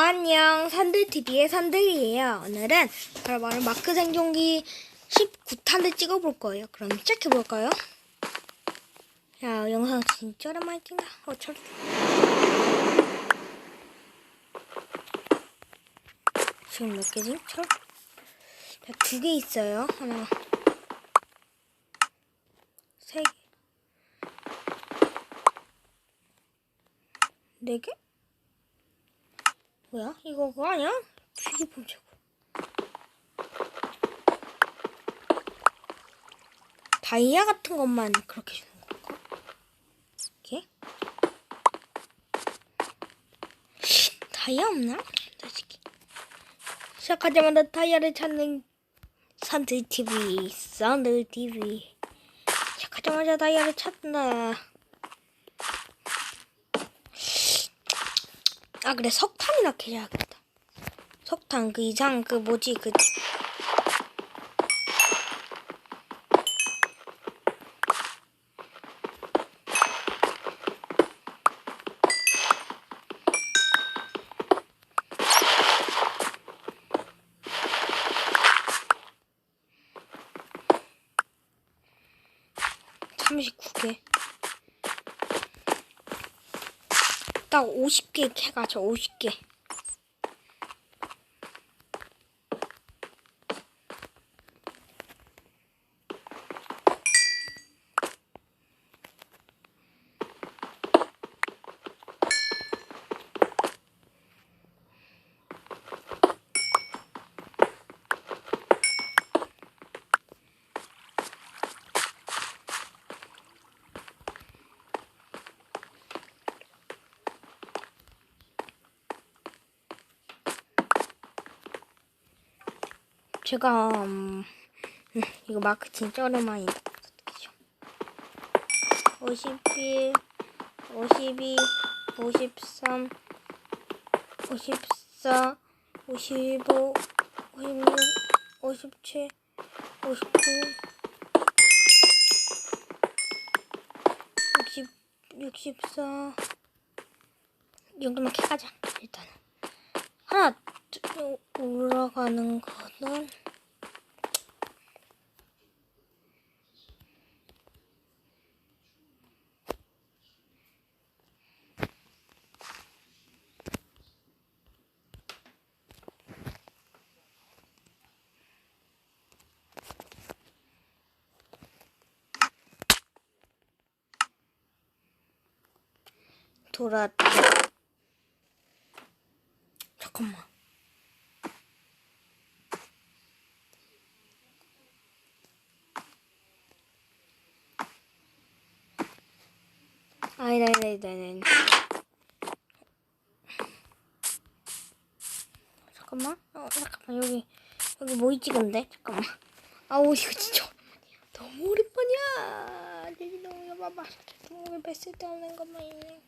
안녕, 산들TV의 산들이에요. 오늘은 바로 바로 마크 생존기 19탄을 찍어볼 거예요. 그럼 시작해볼까요? 야, 영상 진짜 오랜만에 찍다. 어, 철. 지금 몇 개지? 철? 두 개 있어요. 하나, 세 개, 네 개? 뭐야? 이거 그거 아니야? 필기품 최고. 다이아 같은 것만 그렇게 주는 건가? 이렇게? 다이아 없나? 솔직히. 시작하자마자 다이아를 찾는 산들 TV, 산들 TV. 시작하자마자 다이아를 찾는다. 아 그래 석탄 이나 캐야겠다. 석탄 그 이상 그 뭐지 그 삼십구 개. 딱 50개 캐가죠, 50개. 제가 음, 음, 이거 마크 진짜. 어떡하죠? 51, 52, 53, 54, 55, 56, 57, 59, 60, 64. 이 정도만 캐가자 일단은. 하나 쭉 올라가는 거는 돌아 잠깐만 아니다 잠깐만. 어 잠깐만. 여기 여기 뭐 있지 근데? 잠깐만. 아우 이거 진짜. 너무 오랜만이야 여기 너무 봐봐. 너무 뺐을 때 없는 것만 있네.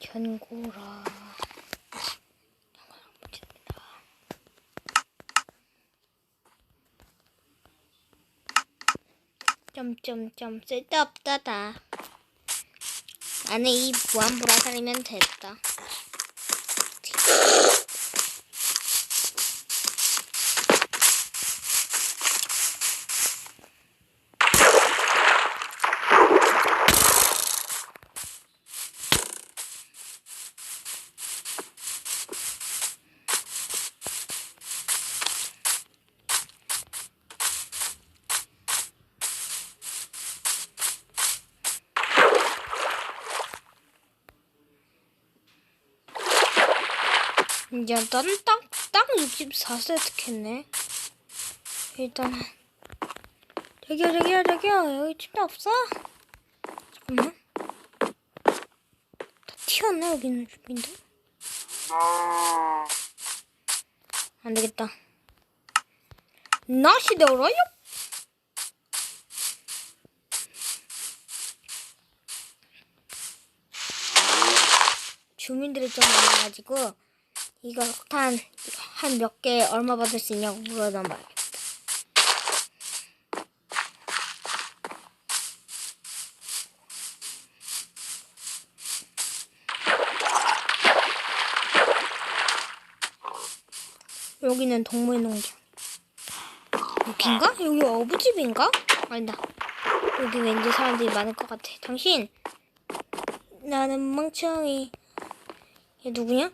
견고라 점점점 쓸데없다다. 안에 이 무한 불화살이면 됐다 이제 난딱딱 64세트 캤네. 일단은. 저기요 저기요 저기요 여기 침대 없어? 잠깐만. 다 튀었네 여기는 주민들. 안되겠다. 낚시 들어요? 주민들이 좀 많아가지고 이거 폭탄 한 몇 개 얼마 받을 수 있냐고 물어던 말. 여기는 동물 농장. 여긴가? 여기 어부집인가? 아니다. 여기 왠지 사람들이 많을 것 같아. 당신! 나는 멍청이. 얘 누구냐?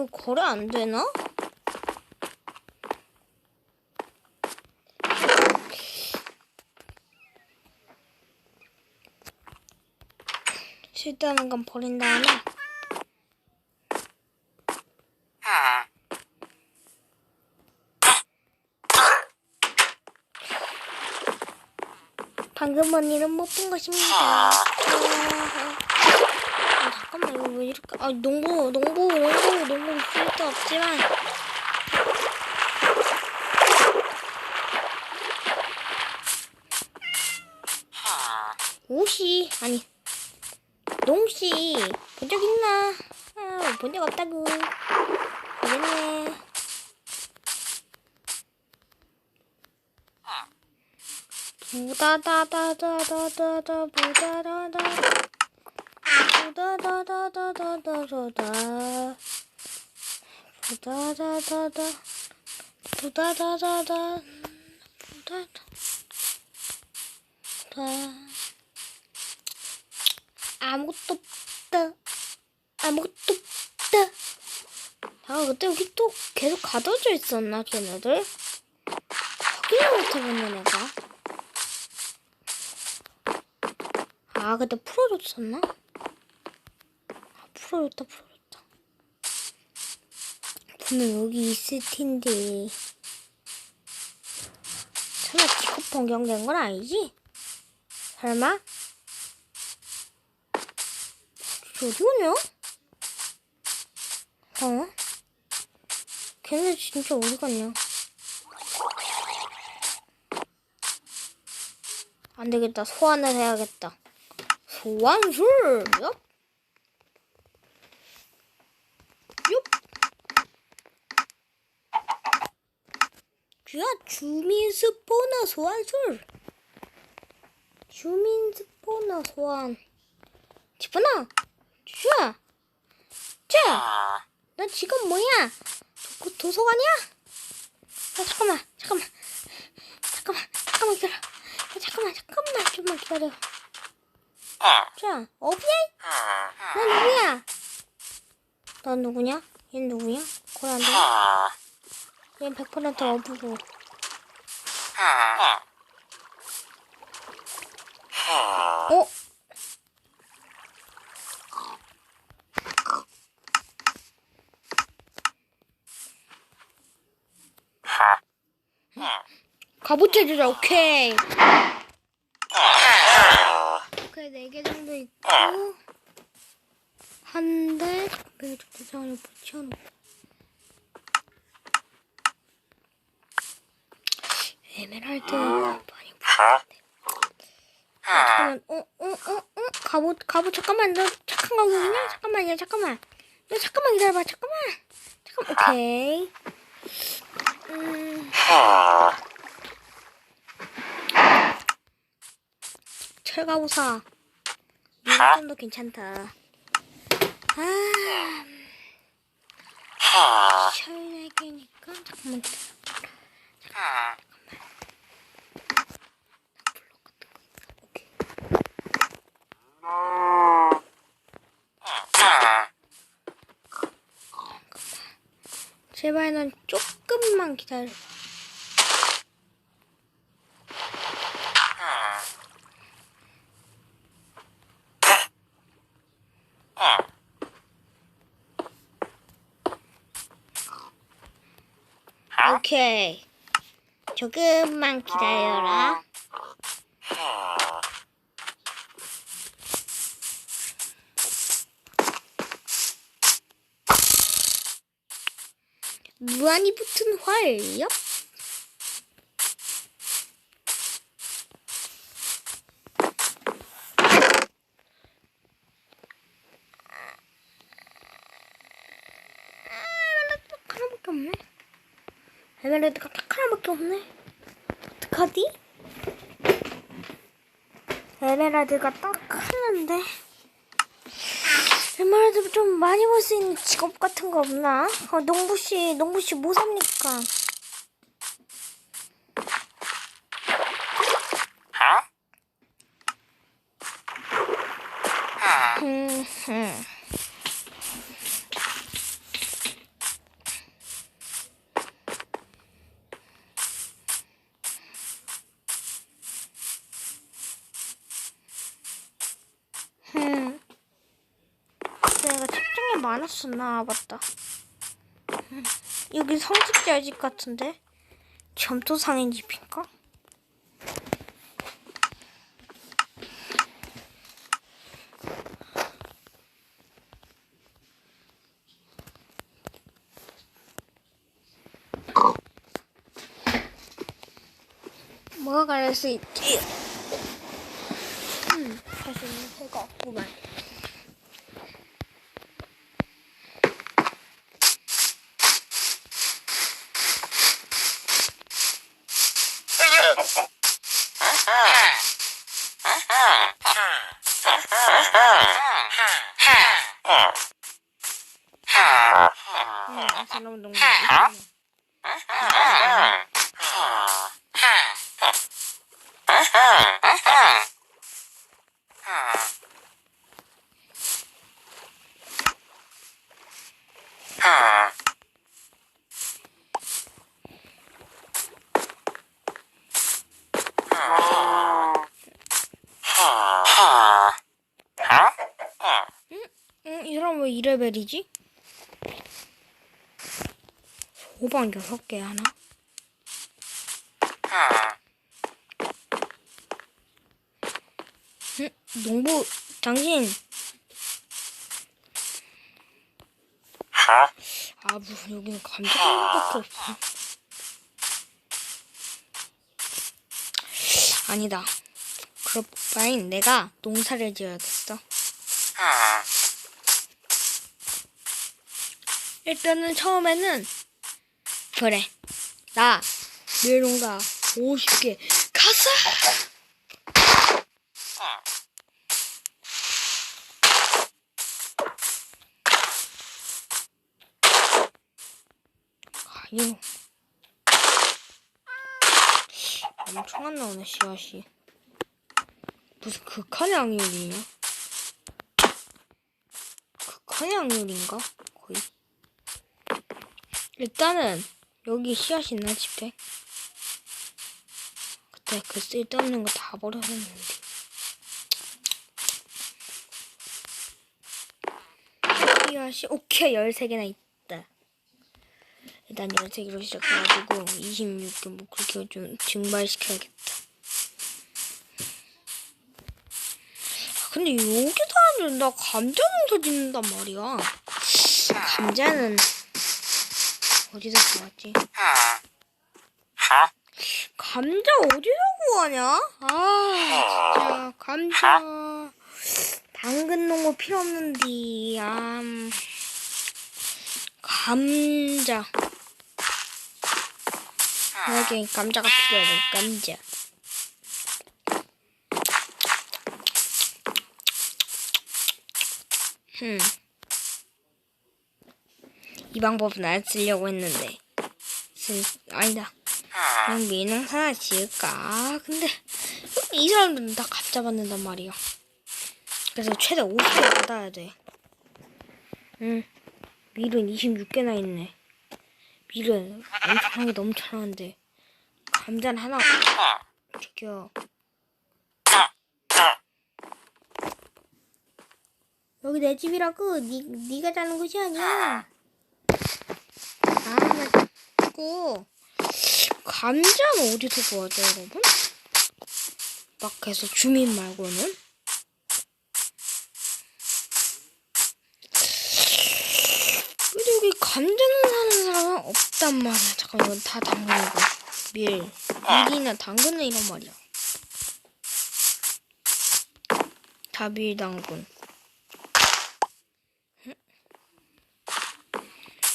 그 거래 안 되나? 쓸데없는 건 버린 다음에 방금 언니는 못 본 것입니다. 이거 왜 이렇게 아 농구 농구 농구 농구 있을 도 없지만 옷이 아니 농씨 본 적 있나? 아, 본 적 없다고. 모르네. 부다다다다다다다 부다다다 아무것도 없다. 아무것도 없다. 아, 그때 여기 또 계속 가둬져 있었나, 걔네들? 확인을 못해봤네, 내가. 아, 그때 풀어줬었나? 아, 풀어줬다, 풀어줬다. 분명 여기 있을 텐데. 설마 직업 변경된 건 아니지? 설마? 어디 오냐? 어? 걔네 진짜 어디 갔냐? 안 되겠다. 소환을 해야겠다. 소환술! 얍! 야, 주민 스포너 소환 술! 주민 스포너 소환. 지분아! 슈아! 자! 너 지금 뭐야? 도, 도서관이야? 아, 잠깐만, 잠깐만. 잠깐만, 잠깐만 기다려. 아, 잠깐만, 잠깐만, 좀만 기다려. 자, 어부야? 너 누구야? 넌 누구냐? 얘 누구냐? 고란데? 얘는 100% 어부고. 어? 갑옷 해주자, 오케이. 오케이, 네개 정도 있고. 한 대, 여기 도장을 붙여놓고. 에메랄드 많이 붙였네. 잠깐만, 어, 어, 어, 어? 갑옷, 갑옷, 잠깐만, 너 착한 가구이냐? 잠깐만, 야, 잠깐만. 야, 잠깐만 기다려봐, 잠깐만. 잠깐, 오케이. 음. 이거 좀더 괜찮다. 아. 철내기니까, 잠깐만 기다려. 제발 넌 조금만 기다려. 오케이. 조금만 기다려라. 고라니 붙은 활요? 에메랄드가 딱 하나밖에 없네. 어떡하지? 에메랄드가 딱 하나인데. 에메랄드 좀 많이 벌수 있는 직업 같은 거 없나? 어, 농부씨, 농부씨 뭐 삽니까? 음, 음. 음. 내가 책장에 많았었나 아, 맞다. 음. 여기 성직자 집 같은데 점토상인 집인가? 가릴 수 있지? 음, 사실은 새가 없구만. 음, 이 사람 농구. 응, 이 사람 왜 2레벨이지? 호박 6개 하나? 응, 농부, 당신. 아, 무슨 여기는 감자밖에 없어. 아니다. 그럴 바엔 내가 농사를 지어야겠어. 일단은 처음에는 그래. 나 뇌농가 50개 가서 아유 엄청 안 나오네 씨앗이. 무슨 극한의 확률이냐 극한의 확률인가? 거의. 일단은 여기 씨앗이 있나 집에? 그때 그 쓸데없는 거 다 버렸었는데. 씨앗이 오케이 13개나 있다. 일단 13개로 시작해가지고 26개 뭐 그렇게 좀 증발시켜야겠다. 아, 근데 하는 나 감자 농사 짓는단 말이야. 감자는 어디서 구하지? 감자 어디서 구하냐? 아 진짜 감자 당근 농구 필요 없는데 아 감자 여기 감자가 필요해 감자 흠. 이 방법은 안 쓰려고 했는데. 쓸 아니다. 그냥 미농사 하나 지을까? 아, 근데 이 사람들은 다 감자 받는단 말이야. 그래서 최대 50개 받아야 돼. 응. 밀은 26개나 있네. 밀은 엄청나게 넘쳐나는데. 감자는 하나 저기요 여기 내 집이라고. 니, 니가 자는 곳이 아니야 아, 맞고 감자는 어디서 구하죠, 여러분? 밖에서 주민 말고는? 근데 여기 감자 농사하는 사람은 없단 말이야. 잠깐 이건 다 당근이고 밀, 밀이나 당근은 이란 말이야. 다 밀 당근.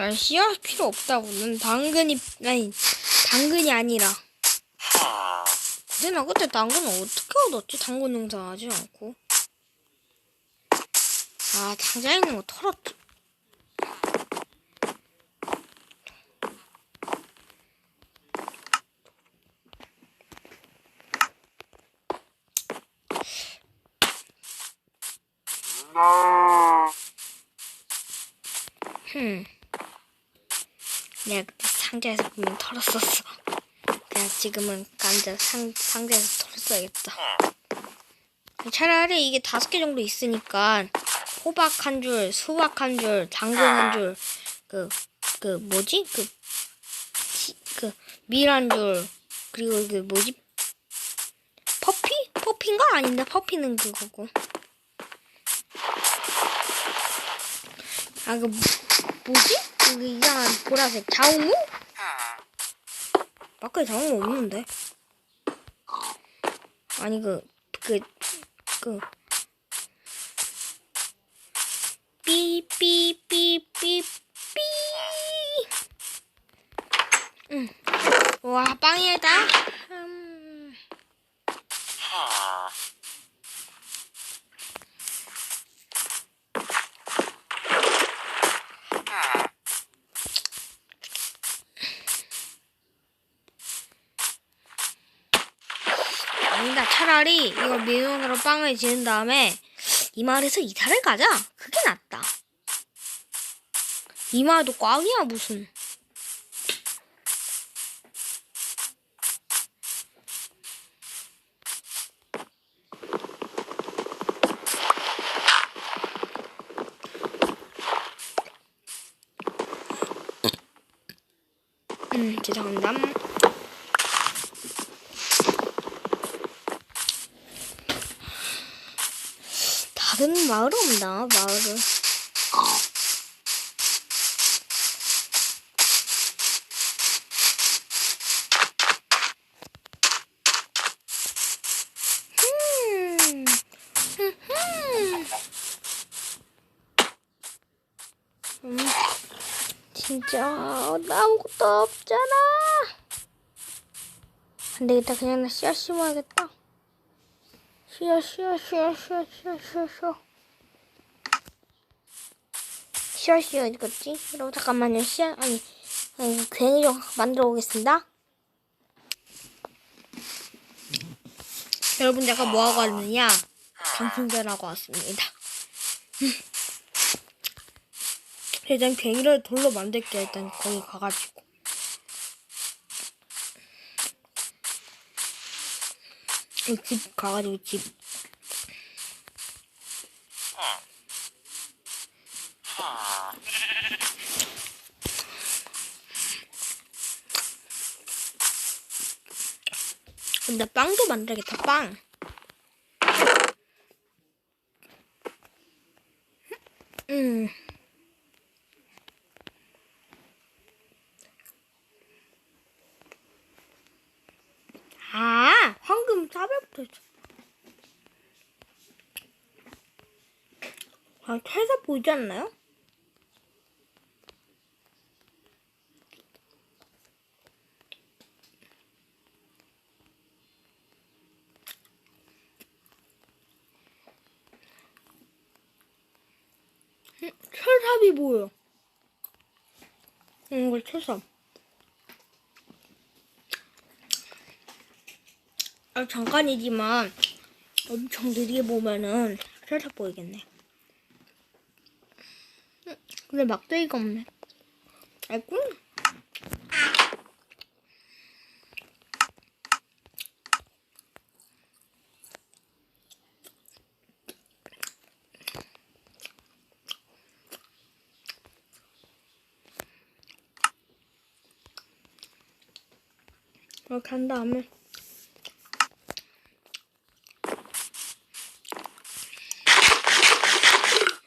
아, 씨앗 필요 없다고. 난 당근이, 아니, 당근이 아니라. 근데 나 그때 당근을 어떻게 얻었지? 당근 농사하지 않고. 아, 당장에 있는 거 털었지. 흠. 내가 그때 상자에서 분명 털었었어. 그냥 지금은 간자 상, 상자에서 털었어야겠다. 차라리 이게 다섯 개 정도 있으니까 호박 한 줄, 수박 한 줄, 당근 한 줄, 그, 그 뭐지? 그, 치- 그, 밀 한 줄, 그리고 그 뭐지? 퍼피? 퍼피인가? 아닌데, 퍼피는 그거고. 아, 그, 뭐- 뭐지? 그 이상한 보라색 자웅우? 마크에 자웅우 없는데. 아니, 그, 그, 그, 삐삐삐삐삐. 응. 와, 빵이다. 음. 아니다. 차라리 이걸 밀원으로 빵을 지은 다음에 이 마을에서 이사를 가자. 그게 낫다. 이 마을도 꽝이야 무슨. 음, 죄송합니다. 다른 마을 없나? 마을을. 진짜 아무것도 없잖아. 안 되겠다. 그냥 나 씨앗 심어야겠다. 씨앗, 씨앗, 씨앗, 씨앗, 씨앗, 씨앗, 씨앗. 씨앗이 어디 갔지? 여러분 잠깐만요. 씨앗 아니, 아니 괜히 좀 만들어 오겠습니다. 여러분 제가 뭐 하고 왔느냐? 방송전하고 왔습니다. 일단 괭이를 돌로 만들게 일단 거기 가가지고. 집 가가지고 집. 근데 빵도 만들겠다 빵. 음. 아, 황금 있어. 아, 퇴사 보이지 않나요? 음, 철삽이 보여. 응, 이거 철삽. 아, 잠깐이지만 엄청 느리게 보면은 철탑 보이겠네. 음, 근데 막대기가 없네. 아이고. 이렇게 한 다음에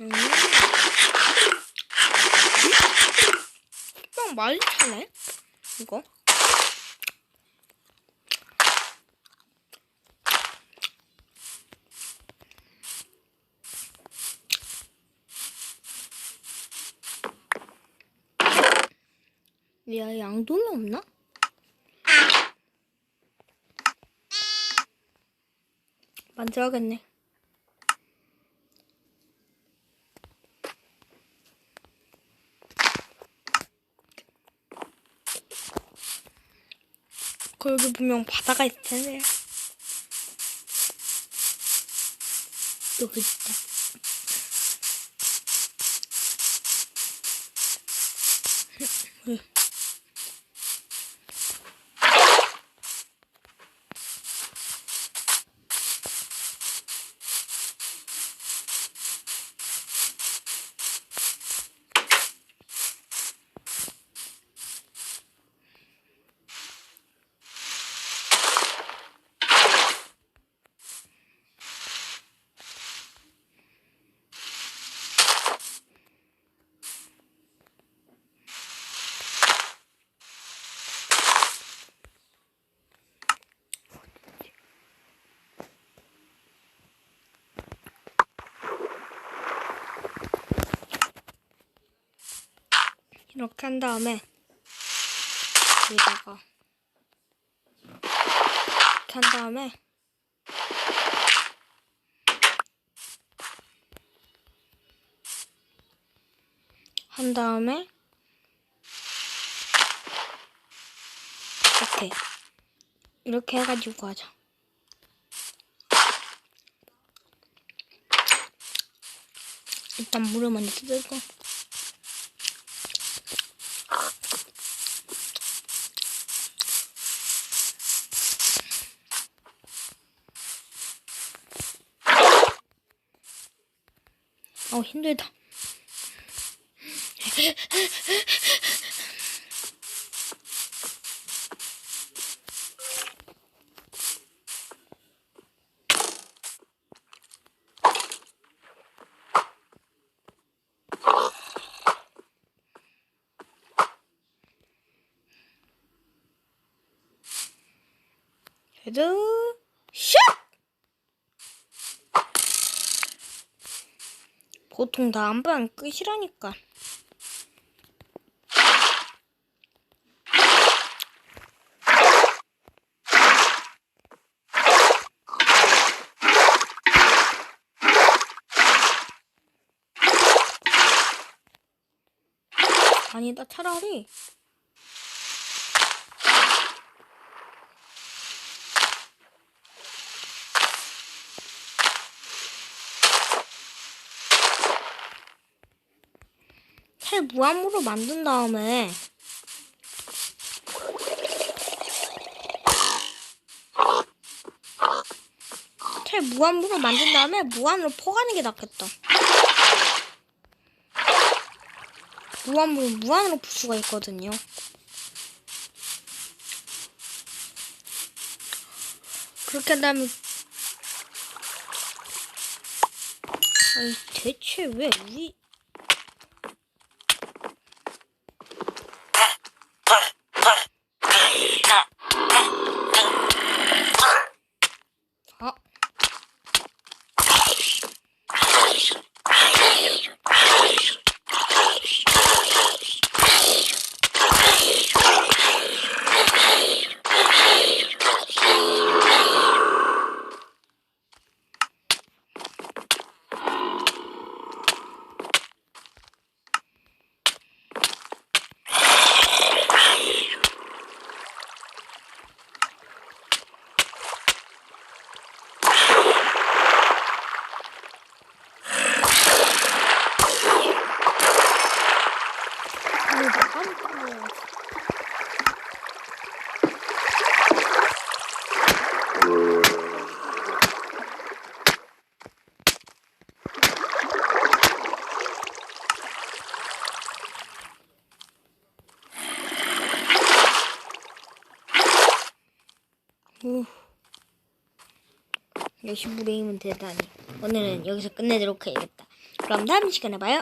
음. 빵 많이 차네? 이거? 야, 양동이 없나? 만들어야겠네. 거기 분명 바다가 있을 텐데. 여기 있다. 이렇게 한 다음에 여기다가 이렇게 한 다음에 한 다음에 이렇게 이렇게 해가지고 하자. 일단 물을 먼저 뜯고 힘들다. 헤드 샷! 보통 다한번 끝이라니까. 아니다 차라리 새 무함으로 만든 다음에 새 무함으로 만든 다음에 무한으로 퍼가는 게 낫겠다. 무함으로 무한으로 풀 수가 있거든요. 그렇게 한다면 아니 대체 왜 우리 아 이거 나가는 거야. 오. 역시 브레임은 대단히. 오늘은 여기서 끝내도록 해야겠다. 그럼 다음 시간에 봐요.